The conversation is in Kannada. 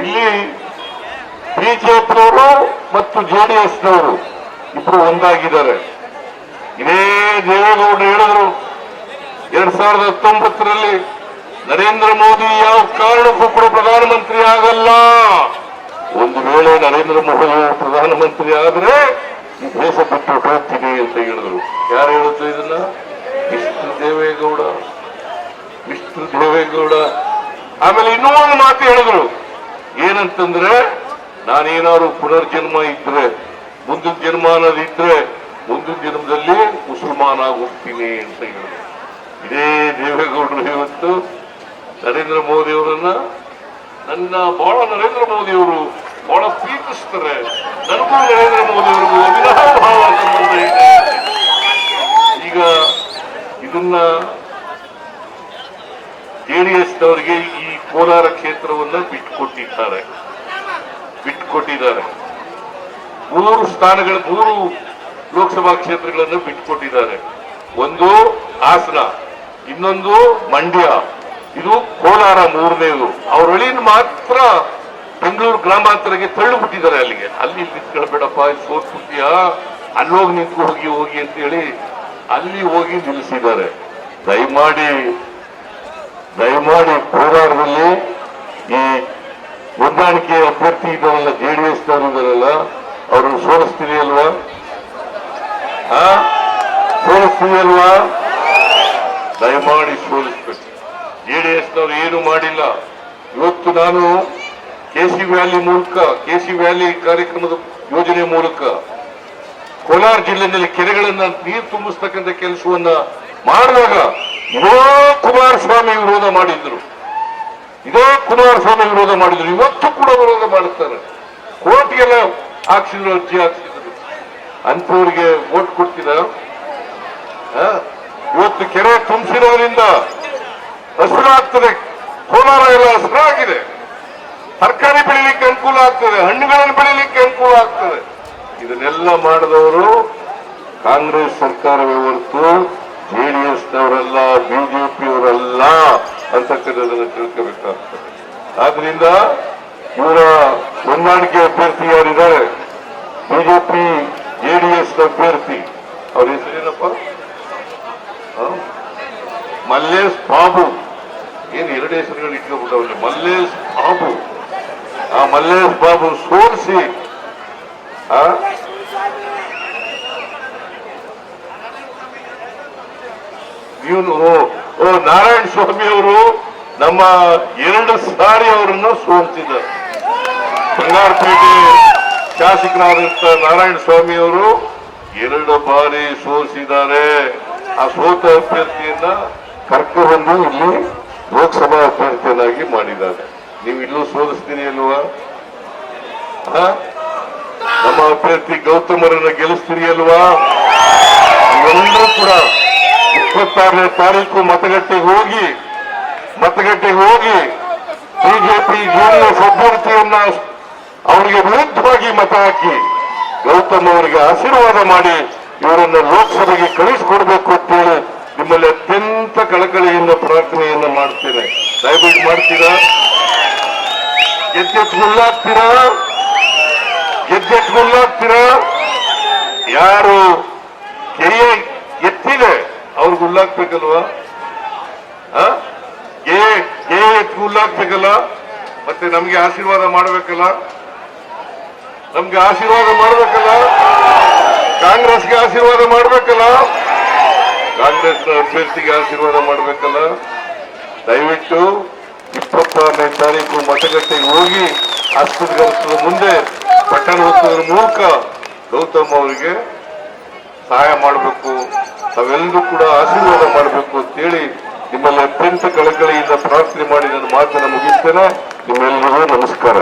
ಇಲ್ಲಿ ಬಿಜೆಪಿಯವರು ಮತ್ತು ಜೆಡಿಎಸ್ನವರು ಇಬ್ರು ಒಂದಾಗಿದ್ದಾರೆ. ಇದೇ ದೇವೇಗೌಡರು ಹೇಳಿದ್ರು, ಎರಡ್ ಸಾವಿರದ ಹತ್ತೊಂಬತ್ತರಲ್ಲಿ ನರೇಂದ್ರ ಮೋದಿ ಯಾವ ಕಾರಣಕ್ಕೂ ಕೂಡ ಪ್ರಧಾನಮಂತ್ರಿ ಆಗಲ್ಲ. ಒಂದು ವೇಳೆ ನರೇಂದ್ರ ಮೋದಿ ಪ್ರಧಾನಮಂತ್ರಿ ಆದ್ರೆ ಈ ದೇಶ ಬಿಟ್ಟು ಹೋಗ್ತೀನಿ ಅಂತ ಹೇಳಿದ್ರು. ಯಾರು ಹೇಳಿದ್ರು ಇದನ್ನ? ಮಿಸ್ಟರ್ ದೇವೇಗೌಡ. ಮಿಸ್ಟರ್ ದೇವೇಗೌಡ. ಆಮೇಲೆ ಇನ್ನೂ ಒಂದು ಮಾತು ಹೇಳಿದ್ರು. ಏನಂತಂದ್ರೆ, ನಾನೇನಾದ್ರು ಪುನರ್ಜನ್ಮ ಇದ್ರೆ, ಮುಂದಿನ ಜನ್ಮ ಅನ್ನೋದಿದ್ರೆ ಮುಂದಿನ ಜನ್ಮದಲ್ಲಿ ಮುಸಲ್ಮಾನ ಹೋಗ್ತೀನಿ ಅಂತ ಹೇಳಿದ್ರು ಇದೇ ದೇವೇಗೌಡರು ಇವತ್ತು ನರೇಂದ್ರ ಮೋದಿ ಅವರನ್ನ ನನ್ನ ಬಹಳ ನರೇಂದ್ರ ಮೋದಿ ಅವರು ಬಹಳ ಪ್ರೀತಿಸ್ತಾರೆ. ನನಗೂ ನರೇಂದ್ರ ಮೋದಿ ಅವರಿಗೂ ಅವಿರಹ ಸಂಬಂಧ ಇದೆ ಈಗ ಇದನ್ನ ಜೆಡಿಎಸ್ನವರಿಗೆ ಈ ಕೋಲಾರ ಕ್ಷೇತ್ರವನ್ನ ಬಿಟ್ಟುಕೊಟ್ಟಿದ್ದಾರೆ ಬಿಟ್ಟುಕೊಟ್ಟಿದ್ದಾರೆ ಮೂರು ಸ್ಥಾನಗಳ, ಮೂರು ಲೋಕಸಭಾ ಕ್ಷೇತ್ರಗಳನ್ನು ಬಿಟ್ಟುಕೊಟ್ಟಿದ್ದಾರೆ ಒಂದು ಹಾಸನ, ಇನ್ನೊಂದು ಮಂಡ್ಯ, ಇದು ಕೋಲಾರ ಮೂರನೇದು. ಅವ್ರ ಮಾತ್ರ ಬೆಂಗಳೂರು ಗ್ರಾಮಾಂತರಕ್ಕೆ ತಳ್ಳು ಬಿಟ್ಟಿದ್ದಾರೆ ಅಲ್ಲಿಗೆ. ಅಲ್ಲಿ ನಿಂತ್ಕೊಳ್ಬೇಡಪ್ಪ ಇಲ್ಲಿ ಸೋತ್ಬಿಟ್ಟಿಯ ಅಲ್ಲೋಗಿ ನಿಂತು ಹೋಗಿ ಹೋಗಿ ಅಂತ ಹೇಳಿ ಅಲ್ಲಿ ಹೋಗಿ ನಿಲ್ಲಿಸಿದ್ದಾರೆ. ದಯಮಾಡಿ ದಯಮಾಡಿ ಕೋಲಾರದಲ್ಲಿ ಈ ಹೊಂದಾಣಿಕೆ ಅಭ್ಯರ್ಥಿ ಇದ್ದಾರಲ್ಲ ಎಸ್ ಇದ್ದಾರಲ್ಲ ಅವ್ರನ್ನ ಸೋರಿಸ್ತೀವಿ ಅಲ್ವಾ? ಆ? ಸೋಲಿಸ್ತೀನಿ ಅಲ್ವಾ? ದಯಮಾಡಿ ಸೋಲಿಸ್ಬೇಕು. ಜೆಡಿಎಸ್ನವ್ರು ಏನು ಮಾಡಿಲ್ಲ. ಇವತ್ತು ನಾನು ಕೆಸಿ ವ್ಯಾಲಿ ಮೂಲಕ ಕೆಸಿ ವ್ಯಾಲಿ ಕಾರ್ಯಕ್ರಮದ ಯೋಜನೆ ಮೂಲಕ ಕೋಲಾರ ಜಿಲ್ಲೆಯಲ್ಲಿ ಕೆರೆಗಳನ್ನ ನೀರು ತುಂಬಿಸ್ತಕ್ಕಂಥ ಕೆಲಸವನ್ನ ಮಾಡುವಾಗ ಯುವ ಕುಮಾರಸ್ವಾಮಿ ವಿರೋಧ ಮಾಡಿದ್ರು. ಇದೇ ಕುಮಾರಸ್ವಾಮಿ ವಿರೋಧ ಮಾಡಿದ್ರು. ಇವತ್ತು ಕೂಡ ವಿರೋಧ ಮಾಡುತ್ತಾರೆ. ಕೋರ್ಟ್ಗೆಲ್ಲ ಹಾಕ್ಸಿದ್ರು ಅರ್ಜಿ ಹಾಕ್ಸಿದ್ರು. ಅಂಥವ್ರಿಗೆ ಓಟ್ ಕೊಡ್ತೀರ? ಇವತ್ತು ಕೆರೆ ತುಂಬಿಸಿರೋದ್ರಿಂದ ಹಸಿರಾಗ್ತದೆ ಕೋಲಾರ ಎಲ್ಲ ಹಸಿರಾಗಿದೆ ತರಕಾರಿ ಬೆಳಿಲಿಕ್ಕೆ ಅನುಕೂಲ ಆಗ್ತದೆ. ಹಣ್ಣುಗಳನ್ನು ಬೆಳಿಲಿಕ್ಕೆ ಅನುಕೂಲ ಆಗ್ತದೆ. ಇದನ್ನೆಲ್ಲ ಮಾಡಿದವರು ಕಾಂಗ್ರೆಸ್ ಸರ್ಕಾರವೇ ಹೊರತು ಜೆಡಿಎಸ್ನವರೆಲ್ಲ ಬಿಜೆಪಿಯವರಲ್ಲ ಅಂತಕ್ಕಂಥದ್ದನ್ನು ತಿಳ್ಕೋಬೇಕಾಗ್ತದೆ. ಆದ್ರಿಂದ ಇವರ ಹೊಂದಾಣಿಕೆ ಅಭ್ಯರ್ಥಿ ಯಾರಿದ್ದಾರೆ? ಬಿಜೆಪಿ ಜೆಡಿಎಸ್ ಅಭ್ಯರ್ಥಿ. ಅವ್ರ ಹೆಸರೇನಪ್ಪ? ಮಲ್ಲೇಶ್ ಬಾಬು. ಏನು ಎರಡು ಹೆಸರುಗಳು ಇಟ್ಕೊಬಿಟ್ಟವ್ರೆ ಮಲ್ಲೇಶ್ ಬಾಬು. ಆ ಮಲ್ಲೇಶ್ ಬಾಬು ಸೋಲಿಸಿ ಆ ಇವನು ನಾರಾಯಣ ಸ್ವಾಮಿ ಅವರು ನಮ್ಮ ಎರಡು ಸಾರಿ ಅವರನ್ನು ಸೋಲ್ತಿದ್ದಾರೆ ಬಂಗಾರಪೇಟೆ ಶಾಸಕರಾದಂತ ನಾರಾಯಣ ಸ್ವಾಮಿ ಅವರು ಎರಡು ಬಾರಿ ಸೋಲಿಸಿದ್ದಾರೆ ಆ ಸೋತ ಅಭ್ಯರ್ಥಿಯನ್ನ ಕರ್ಕೊಂಡು ಇಲ್ಲಿ ಲೋಕಸಭಾ ಅಭ್ಯರ್ಥಿಯನ್ನಾಗಿ ಮಾಡಿದ್ದಾರೆ. ನೀವು ಇಲ್ಲೂ ಸೋಲಿಸ್ತೀನಿ ಅಲ್ವಾ? ನಮ್ಮ ಅಭ್ಯರ್ಥಿ ಗೌತಮರನ್ನ ಗೆಲ್ಲಿಸ್ತೀರಿ ಅಲ್ವಾ? ಎಲ್ಲರೂ ಕೂಡ ಇಪ್ಪತ್ತಾರನೇ ತಾರೀಕು ಮತಗಟ್ಟೆ ಹೋಗಿ ಮತಗಟ್ಟೆ ಹೋಗಿ ಬಿಜೆಪಿ ಜೆಡಿಎಸ್ ಅಭ್ಯರ್ಥಿಯನ್ನ ಅವರಿಗೆ ವಿರುದ್ಧವಾಗಿ ಮತ ಹಾಕಿ ಗೌತಮ್ ಅವರಿಗೆ ಆಶೀರ್ವಾದ ಮಾಡಿ ಇವರನ್ನ ಲೋಕಸಭೆಗೆ ಕಳಿಸಿಕೊಡ್ಬೇಕು ಅಂತೇಳಿ ನಿಮ್ಮಲ್ಲಿ ಅತ್ಯಂತ ಕಳಕಳಿಯಿಂದ ಪ್ರಾರ್ಥನೆಯನ್ನ ಮಾಡ್ತೇನೆ. ದಯವಿಟ್ಟು ಮಾಡ್ತೀರಾ? ಗೆದ್ದೆಟ್ ಮುಲ್ಲಾಗ್ತೀರಾ ಗೆದ್ದೆಟ್ ಮುಲ್ಲಾಗ್ತೀರಾ ಯಾರು ಕೆರೆ ಎತ್ತಿದೆ ಆ? ಗೆ ಗೆ ಎತ್ತಿ ಹುಲ್ಲಾಕ್ಬೇಕಲ್ಲ ಮತ್ತೆ ನಮ್ಗೆ ಆಶೀರ್ವಾದ ಮಾಡ್ಬೇಕಲ್ಲ? ನಮ್ಗೆ ಆಶೀರ್ವಾದ ಮಾಡ್ಬೇಕಲ್ಲ? ಕಾಂಗ್ರೆಸ್ಗೆ ಆಶೀರ್ವಾದ ಮಾಡ್ಬೇಕಲ್ಲ? ಕಾಂಗ್ರೆಸ್ ಅಭ್ಯರ್ಥಿಗೆ ಆಶೀರ್ವಾದ ಮಾಡ್ಬೇಕಲ್ಲ? ದಯವಿಟ್ಟು ಇಪ್ಪತ್ತಾರನೇ ತಾರೀಕು ಮತಗಟ್ಟೆಗೆ ಹೋಗಿ ಆಸ್ಪತ್ರೆ ಮುಂದೆ ಪಟ್ಟಣೋತ್ಸವದ ಮೂಲಕ ಗೌತಮ್ ಅವರಿಗೆ ಸಹಾಯ ಮಾಡಬೇಕು. ತಾವೆಲ್ಲರೂ ಕೂಡ ಆಶೀರ್ವಾದ ಮಾಡಬೇಕು ಅಂತೇಳಿ ನಿಮ್ಮಲ್ಲಿ ಅತ್ಯಂತ ಕಳಕಳಿಯಿಂದ ಪ್ರಾರ್ಥನೆ ಮಾಡಿ ನನ್ನ ಮಾತನ್ನು ಮುಗಿಸ್ತೇನೆ. ನಿಮ್ಮೆಲ್ಲರಿಗೂ ನಮಸ್ಕಾರ.